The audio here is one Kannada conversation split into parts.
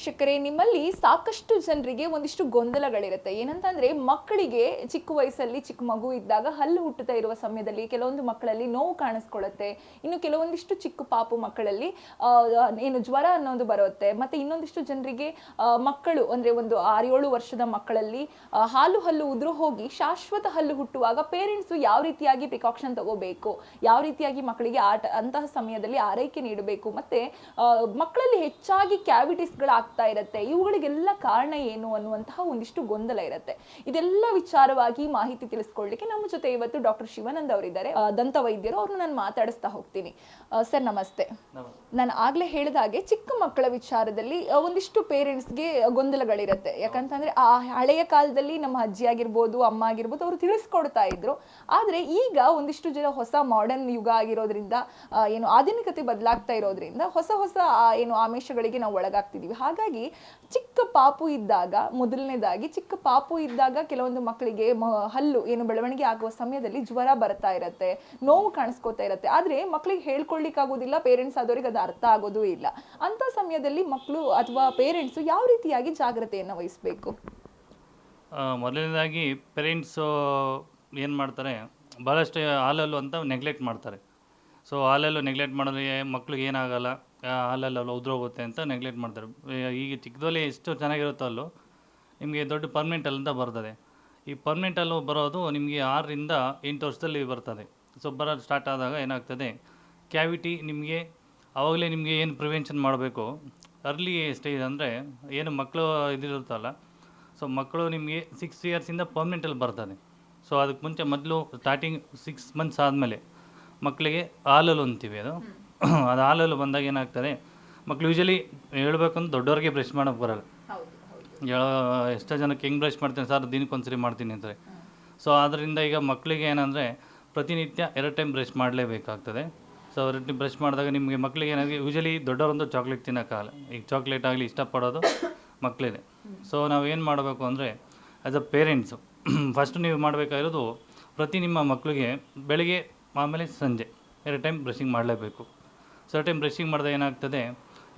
ವೀಕ್ಷಕರೇ, ನಿಮ್ಮಲ್ಲಿ ಸಾಕಷ್ಟು ಜನರಿಗೆ ಒಂದಿಷ್ಟು ಗೊಂದಲಗಳಿರುತ್ತೆ. ಏನಂತಂದ್ರೆ, ಮಕ್ಕಳಿಗೆ ಚಿಕ್ಕ ವಯಸ್ಸಲ್ಲಿ ಚಿಕ್ಕ ಮಗು ಇದ್ದಾಗ ಹಲ್ಲು ಹುಟ್ಟುತ್ತಾ ಇರುವ ಸಮಯದಲ್ಲಿ ಕೆಲವೊಂದು ಮಕ್ಕಳಲ್ಲಿ ನೋವು ಕಾಣಿಸ್ಕೊಳ್ಳುತ್ತೆ. ಇನ್ನು ಕೆಲವೊಂದಿಷ್ಟು ಚಿಕ್ಕ ಪಾಪು ಮಕ್ಕಳಲ್ಲಿ ಏನು ಜ್ವರ ಅನ್ನೋದು ಬರುತ್ತೆ. ಮತ್ತೆ ಇನ್ನೊಂದಿಷ್ಟು ಜನರಿಗೆ ಮಕ್ಕಳು, ಅಂದ್ರೆ ಒಂದು ಆರೇಳು ವರ್ಷದ ಮಕ್ಕಳಲ್ಲಿ ಹಾಲು ಹಲ್ಲು ಉದುರು ಹೋಗಿ ಶಾಶ್ವತ ಹಲ್ಲು ಹುಟ್ಟುವಾಗ ಪೇರೆಂಟ್ಸ್ ಯಾವ ರೀತಿಯಾಗಿ ಪ್ರಿಕಾಕ್ಷನ್ ತಗೋಬೇಕು? ಯಾವ ರೀತಿಯಾಗಿ ಮಕ್ಕಳಿಗೆ ಆಟ, ಅಂತಹ ಸಮಯದಲ್ಲಿ ಆರೈಕೆ ನೀಡಬೇಕು? ಮತ್ತೆ ಮಕ್ಕಳಲ್ಲಿ ಹೆಚ್ಚಾಗಿ ಕ್ಯಾವಿಟೀಸ್ಗಳಾಗ್ತಾ ಇರುತ್ತೆ. ಇವುಗಳಿಗೆಲ್ಲ ಕಾರಣ ಏನು ಅನ್ನುವಂತಹ ಒಂದಿಷ್ಟು ಗೊಂದಲ ಇರುತ್ತೆ. ಇದೆಲ್ಲ ವಿಚಾರವಾಗಿ ಮಾಹಿತಿ ತಿಳಿಸ್ಕೊಳ್ಳಿಕ್ಕೆ ನಮ್ಮ ಜೊತೆ ಇವತ್ತು ಡಾಕ್ಟರ್ ಶಿವಾನಂದ್ ಅವರಿದ್ದಾರೆ. ದಂತ ವೈದ್ಯರು ಅವ್ರನ್ನ ನಾನು ಮಾತಾಡಿಸ್ತಾ ಹೋಗ್ತೀನಿ. ಸರ್ ನಮಸ್ತೆ. ನಾನು ಆಗ್ಲೇ ಹೇಳಿದ ಹಾಗೆ ಚಿಕ್ಕ ಮಕ್ಕಳ ವಿಚಾರದಲ್ಲಿ ಒಂದಿಷ್ಟು ಪೇರೆಂಟ್ಸ್ಗೆ ಗೊಂದಲಗಳಿರುತ್ತೆ. ಯಾಕಂತಂದ್ರೆ ಆ ಹಳೆಯ ಕಾಲದಲ್ಲಿ ನಮ್ಮ ಅಜ್ಜಿ ಆಗಿರ್ಬೋದು ಅಮ್ಮ ಆಗಿರ್ಬೋದು ಅವರು ತಿಳಿಸ್ಕೊಡ್ತಾ ಇದ್ರು. ಆದ್ರೆ ಈಗ ಒಂದಿಷ್ಟು ಜನ ಹೊಸ ಮಾಡರ್ನ್ ಯುಗ ಆಗಿರೋದ್ರಿಂದ ಏನು ಆಧುನಿಕತೆ ಬದಲಾಗ್ತಾ ಇರೋದ್ರಿಂದ ಹೊಸ ಹೊಸ ಏನು ಆಮಿಷಗಳಿಗೆ ನಾವು ಒಳಗಾಗ್ತಿದೀವಿ. ಹಾಗಾಗಿ ಚಿಕ್ಕ ಪಾಪು ಇದ್ದಾಗ, ಮೊದಲನೇದಾಗಿ ಚಿಕ್ಕ ಪಾಪು ಇದ್ದಾಗ ಕೆಲವೊಂದು ಮಕ್ಕಳಿಗೆ ಹಲ್ಲು, ಏನು ಬೆಳವಣಿಗೆ ಆಗುವ ಸಮಯದಲ್ಲಿ ಜ್ವರ ಬರ್ತಾ ಇರತ್ತೆ, ನೋವು ಕಾಣಿಸ್ಕೋತಾ ಇರತ್ತೆ. ಆದ್ರೆ ಮಕ್ಕಳಿಗೆ ಹೇಳ್ಕೊಳ್ಳಿಕ್ಕಾಗೋದಿಲ್ಲ ಪೇರೆಂಟ್ಸ್ ಆದವ್ರಿಗೆ ಅದು ಅರ್ಥ ಆಗೋದೂ ಇಲ್ಲ. ಅಂಥ ಸಮಯದಲ್ಲಿ ಮಕ್ಕಳು ಅಥವಾ ಪೇರೆಂಟ್ಸು ಯಾವ ರೀತಿಯಾಗಿ ಜಾಗ್ರತೆಯನ್ನು ವಹಿಸಬೇಕು? ಮೊದಲನೇದಾಗಿ ಪೇರೆಂಟ್ಸು ಏನು ಮಾಡ್ತಾರೆ ಭಾಳಷ್ಟು ಹಾಲಲ್ಲು ಅಂತ ನೆಗ್ಲೆಕ್ಟ್ ಮಾಡ್ತಾರೆ. ಸೊ ಹಾಲಲ್ಲು ನೆಗ್ಲೆಕ್ಟ್ ಮಾಡಿದ್ರೆ ಮಕ್ಳಿಗೆ ಏನಾಗಲ್ಲ. ಆ, ಹಾಲಲ್ಲು ಉದ್ರೋಗುತ್ತೆ ಅಂತ ನೆಗ್ಲೆಕ್ಟ್ ಮಾಡ್ತಾರೆ. ಈಗ ಚಿಕ್ಕದಲ್ಲಿ ಎಷ್ಟು ಚೆನ್ನಾಗಿರುತ್ತೋ ಅಲ್ಲೂ ನಿಮಗೆ ದೊಡ್ಡ ಪರ್ಮನೆಂಟ್ ಅಂತ ಬರ್ತದೆ. ಈ ಪರ್ಮನೆಂಟ್ ಅಲ್ಲೂ ಬರೋದು ನಿಮಗೆ ಆರರಿಂದ ಎಂಟು ವರ್ಷದಲ್ಲಿ ಬರ್ತದೆ. ಸೊ ಬರೋದು ಸ್ಟಾರ್ಟ್ ಆದಾಗ ಏನಾಗ್ತದೆ ಕ್ಯಾವಿಟಿ ನಿಮಗೆ ಆವಾಗಲೇ ನಿಮಗೆ ಏನು ಪ್ರಿವೆನ್ಷನ್ ಮಾಡಬೇಕು? ಅರ್ಲಿ ಸ್ಟೇಜ್ ಅಂದರೆ ಏನು ಮಕ್ಕಳು ಇದಿರುತ್ತಲ್ಲ ಸೊ ಮಕ್ಕಳು ನಿಮಗೆ ಸಿಕ್ಸ್ ಇಯರ್ಸಿಂದ ಪರ್ಮನೆಂಟಲ್ಲಿ ಬರ್ತದೆ. ಸೊ ಅದಕ್ಕೆ ಮುಂಚೆ ಮೊದಲು ಸ್ಟಾರ್ಟಿಂಗ್ ಸಿಕ್ಸ್ ಮಂತ್ಸ್ ಆದಮೇಲೆ ಮಕ್ಕಳಿಗೆ ಹಾಲಲ್ಲಿ ಅಂತೀವಿ ಅದು. ಅದು ಹಾಲಲ್ಲಿ ಬಂದಾಗ ಏನಾಗ್ತದೆ ಮಕ್ಳು ಯೂಶಲಿ ಹೇಳ್ಬೇಕಂದ್ರೆ ದೊಡ್ಡವ್ರಿಗೆ ಬ್ರಷ್ ಮಾಡೋಕ್ಕೆ ಬರಲ್ಲ. ಹೇಳೋ ಎಷ್ಟೋ ಜನಕ್ಕೆ ಹೆಂಗೆ ಬ್ರಷ್ ಮಾಡ್ತೀನಿ ಸರ್ ದಿನಕ್ಕೆ ಒಂದ್ಸರಿ ಮಾಡ್ತೀನಿ ಅಂತಾರೆ. ಸೊ ಆದ್ದರಿಂದ ಈಗ ಮಕ್ಕಳಿಗೆ ಏನಂದರೆ ಪ್ರತಿನಿತ್ಯ ಎರಡು ಟೈಮ್ ಬ್ರಷ್ ಮಾಡಲೇಬೇಕಾಗ್ತದೆ. ಸೊ ಎರಡು ಟೈಮ್ ಬ್ರಷ್ ಮಾಡಿದಾಗ ನಿಮಗೆ ಮಕ್ಕಳಿಗೆ ಏನಾಗಿ ಯೂಶಲಿ ದೊಡ್ಡವರೊಂದು ಚಾಕ್ಲೇಟ್ ತಿನ್ನೋಕ್ಕಾಗಲ್ಲ ಈಗ ಚಾಕ್ಲೇಟ್ ಆಗಲಿ ಇಷ್ಟಪಡೋದು ಮಕ್ಕಳಿದೆ ಸೊ ನಾವು ಏನು ಮಾಡಬೇಕು ಅಂದರೆ ಆ್ಯಸ್ ಅ ಪೇರೆಂಟ್ಸು ಫಸ್ಟ್ ನೀವು ಮಾಡಬೇಕಾಗಿರೋದು ಪ್ರತಿ ನಿಮ್ಮ ಮಕ್ಕಳಿಗೆ ಬೆಳಿಗ್ಗೆ ಆಮೇಲೆ ಸಂಜೆ ಎರಡು ಟೈಮ್ ಬ್ರಷಿಂಗ್ ಮಾಡಲೇಬೇಕು. ಸೊ ಟೈಮ್ ಬ್ರಷಿಂಗ್ ಮಾಡಿದಾಗ ಏನಾಗ್ತದೆ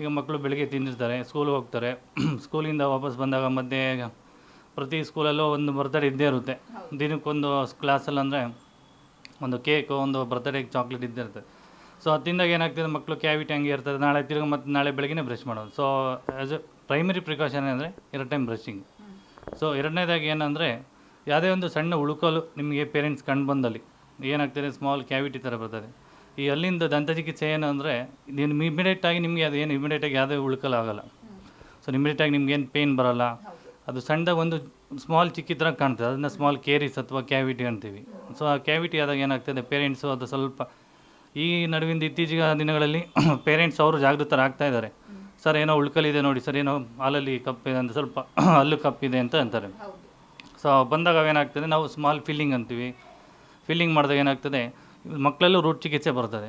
ಈಗ ಮಕ್ಕಳು ಬೆಳಗ್ಗೆ ತಿಂದಿರ್ತಾರೆ ಸ್ಕೂಲ್ಗೆ ಹೋಗ್ತಾರೆ ಸ್ಕೂಲಿಂದ ವಾಪಸ್ ಬಂದಾಗ ಮಧ್ಯೆ ಪ್ರತಿ ಸ್ಕೂಲಲ್ಲೂ ಒಂದು ಬರ್ತಡೇ ಇದ್ದೇ ಇರುತ್ತೆ. ದಿನಕ್ಕೊಂದು ಕ್ಲಾಸಲ್ಲಿ ಅಂದರೆ ಒಂದು ಕೇಕು ಒಂದು ಬರ್ತ್ಡೇಗೆ ಚಾಕ್ಲೇಟ್ ಇದ್ದೇ ಇರ್ತದೆ ಸೊ ಅದು ತಿಂದಾಗ ಏನಾಗ್ತದೆ ಮಕ್ಕಳು ಕ್ಯಾವಿಟಿ ಹಂಗೆ ಇರ್ತದೆ. ನಾಳೆ ತಿರುಗಿ ಮತ್ತು ನಾಳೆ ಬೆಳಗ್ಗೆ ಬ್ರಷ್ ಮಾಡೋದು. So as a primary precaution ಅಂದರೆ ಎರಡು ಟೈಮ್ ಬ್ರಷಿಂಗ್ ಸೊ ಎರಡನೇದಾಗಿ ಏನಂದರೆ ಯಾವುದೇ ಒಂದು ಸಣ್ಣ ಉಳುಕಲು ನಿಮಗೆ ಪೇರೆಂಟ್ಸ್ ಕಂಡು ಬಂದಲ್ಲಿ ಏನಾಗ್ತದೆ ಸ್ಮಾಲ್ ಕ್ಯಾವಿಟಿ ಥರ ಬರ್ತದೆ. ಈ ಅಲ್ಲಿಂದ ದಂತ ಚಿಕಿತ್ಸೆ ಏನು ಅಂದರೆ ನೀನು ಇಮಿಡಿಯೇಟಾಗಿ ನಿಮಗೆ ಅದು ಏನು ಇಮಿಡಿಯೇಟಾಗಿ ಯಾವುದೇ ಉಳ್ಕಲ್ ಆಗಲ್ಲ. ಸೊ ಇಮಿಡಿಯೇಟಾಗಿ ನಿಮ್ಗೆ ಏನು ಪೇಯ್ನ್ ಬರಲ್ಲ. ಅದು ಸಣ್ಣದಾಗ ಒಂದು ಸ್ಮಾಲ್ ಚಿಕ್ಕಿ ಥರ ಕಾಣ್ತದೆ. ಅದನ್ನ ಸ್ಮಾಲ್ ಕೇರಿಸ್ ಅಥವಾ ಕ್ಯಾವಿಟಿ ಅಂತೀವಿ. ಸೊ ಆ ಕ್ಯಾವಿಟಿ ಆದಾಗ ಏನಾಗ್ತದೆ ಪೇರೆಂಟ್ಸು ಅದು ಸ್ವಲ್ಪ ಈ ನಡುವಿಂದ ಇತ್ತೀಚಿನ ದಿನಗಳಲ್ಲಿ ಪೇರೆಂಟ್ಸ್ ಅವರು ಜಾಗೃತರಾಗ್ತಾ ಇದ್ದಾರೆ. ಸರ್ ಏನೋ ಉಳ್ಕಲಿದೆ ನೋಡಿ ಸರ್ ಏನೋ ಹಾಲಲ್ಲಿ ಕಪ್ಪಿದೆ ಅಂತ ಸ್ವಲ್ಪ ಹಲ್ಲು ಕಪ್ಪಿದೆ ಅಂತ ಅಂತಾರೆ. ಸೊ ಬಂದಾಗ ಅವೇನಾಗ್ತದೆ ನಾವು ಸ್ಮಾಲ್ ಫಿಲ್ಲಿಂಗ್ ಅಂತೀವಿ. ಫಿಲ್ಲಿಂಗ್ ಮಾಡಿದಾಗ ಏನಾಗ್ತದೆ ಮಕ್ಕಳಲ್ಲೂ ರೂಟ್ ಚಿಕಿತ್ಸೆ ಬರ್ತದೆ.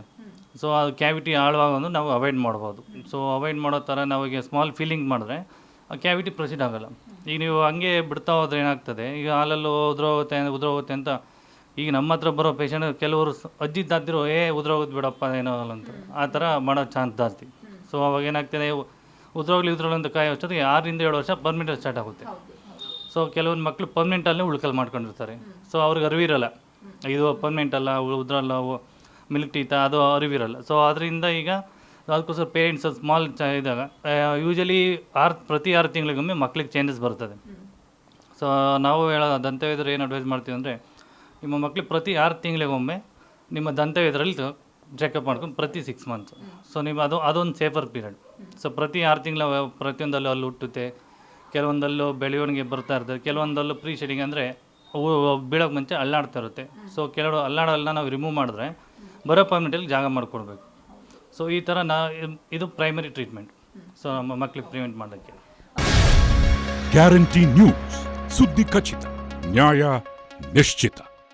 ಸೊ ಅದು ಕ್ಯಾವಿಟಿ ಆಳವಾಗೋದು ನಾವು ಅವಾಯ್ಡ್ ಮಾಡ್ಬೋದು. ಸೊ ಅವಾಯ್ಡ್ ಮಾಡೋ ಥರ ನಾವು ಈಗ ಸ್ಮಾಲ್ ಫೀಲಿಂಗ್ ಮಾಡಿದ್ರೆ ಆ ಕ್ಯಾವಿಟಿ ಪ್ರೊಸೀಡ್ ಆಗೋಲ್ಲ. ಈಗ ನೀವು ಹಂಗೆ ಬಿಡ್ತಾ ಹೋದ್ರೆ ಏನಾಗ್ತದೆ? ಈಗ ಹಾಲಲ್ಲೂ ಉದ್ರೋಗುತ್ತೆ ಉದ್ರೋಗುತ್ತೆ ಅಂತ ಈಗ ನಮ್ಮ ಹತ್ರ ಬರೋ ಪೇಷಂಟ್ ಕೆಲವರು ಅಜ್ಜಿ ತಾತಿರು ಏ ಉದ್ರೋಗೋದು ಬಿಡಪ್ಪ ಏನೋ ಅಂತ. ಆ ಥರ ಮಾಡೋ ಚಾನ್ಸ್ ಜಾಸ್ತಿ. ಸೊ ಅವಾಗ ಏನಾಗ್ತದೆ? ಉದ್ರೋಗಲಿ ಉದ್ರೋಗ್ಲಿ ಅಂತ ಕಾಯೋ ಅಷ್ಟೊತ್ತಿಗೆ ಆರರಿಂದ ಏಳು ವರ್ಷ ಪರ್ಮಿನೆಂಟ್ ಸ್ಟಾರ್ಟ್ ಆಗುತ್ತೆ. ಸೊ ಕೆಲವೊಂದು ಮಕ್ಕಳು ಪರ್ಮನೆಂಟಲ್ಲೇ ಉಳ್ಕಲ್ ಮಾಡ್ಕೊಂಡಿರ್ತಾರೆ. ಸೊ ಅವ್ರಿಗೆ ಅರಿವಿರಲ್ಲ. ಇದು ಪರ್ಮನೆಂಟ್ ಅಲ್ಲ ಉದ್ರಲ್ಲ ಮಿಲ್ಕ್ ಟೀತ ಅದು ಅರಿವಿರಲ್ಲ. ಸೊ ಅದರಿಂದ ಈಗ ಅದಕ್ಕೋಸ್ಕರ ಪೇರೆಂಟ್ಸ್ ಸ್ಮಾಲ್ ಚ ಇದಾಗ ಯೂಶಲಿ ಆರು ಪ್ರತಿ ಆರು ತಿಂಗಳಿಗೊಮ್ಮೆ ಮಕ್ಳಿಗೆ ಚೇಂಜಸ್ ಬರ್ತದೆ. ಸೊ ನಾವು ಹೇಳೋ ದಂತವೈದ್ಯರು ಏನು ಅಡ್ವೈಸ್ ಮಾಡ್ತೀವಿ ಅಂದರೆ, ನಿಮ್ಮ ಮಕ್ಳಿಗೆ ಪ್ರತಿ ಆರು ತಿಂಗಳಿಗೊಮ್ಮೆ ನಿಮ್ಮ ದಂತವೈದ್ಯರಲ್ಲಿ ಚೆಕಪ್ ಮಾಡ್ಕೊಂಡು ಪ್ರತಿ ಸಿಕ್ಸ್ ಮಂತ್ಸ್ ಸೊ ನಿಮ್ಮ ಅದು ಅದೊಂದು ಸೇಫರ್ ಪೀರಿಯಡ್ ಸೊ ಪ್ರತಿ ಆರು ತಿಂಗಳ ಪ್ರತಿಯೊಂದಲ್ಲೂ ಅಲ್ಲಿ ಹುಟ್ಟುತ್ತೆ. ಕೆಲವೊಂದಲ್ಲೂ ಬೆಳವಣಿಗೆ ಬರ್ತಾ ಇರ್ತದೆ. ಕೆಲವೊಂದಲ್ಲೂ ಪ್ರೀ ಶೆಡಿಂಗ್ ಅಂದರೆ ಅವು ಬೀಳೋಕೆ ಮುಂಚೆ ಅಲ್ಲಾಡ್ತಾ ಇರುತ್ತೆ. ಸೊ ಕೆಲವರು ಅಲ್ಲಾಡೋಲ್ಲ ನಾವು ರಿಮೂವ್ ಮಾಡಿದ್ರೆ ಬರೋ ಪರ್ಮಿಟಲ್ಲಿ ಜಾಗ ಮಾಡಿಕೊಡ್ಬೇಕು. ಸೊ ಈ ಥರ ನಾ ಇದು ಪ್ರೈಮರಿ ಟ್ರೀಟ್ಮೆಂಟ್ ಸೊ ನಮ್ಮ ಮಕ್ಕಳಿಗೆ ಪ್ರಿವೆಂಟ್ ಮಾಡೋಕ್ಕೆ. ಗ್ಯಾರಂಟಿ ನ್ಯೂಸ್ ಸುದ್ದಿ ಖಚಿತ, ನ್ಯಾಯ ನಿಶ್ಚಿತ.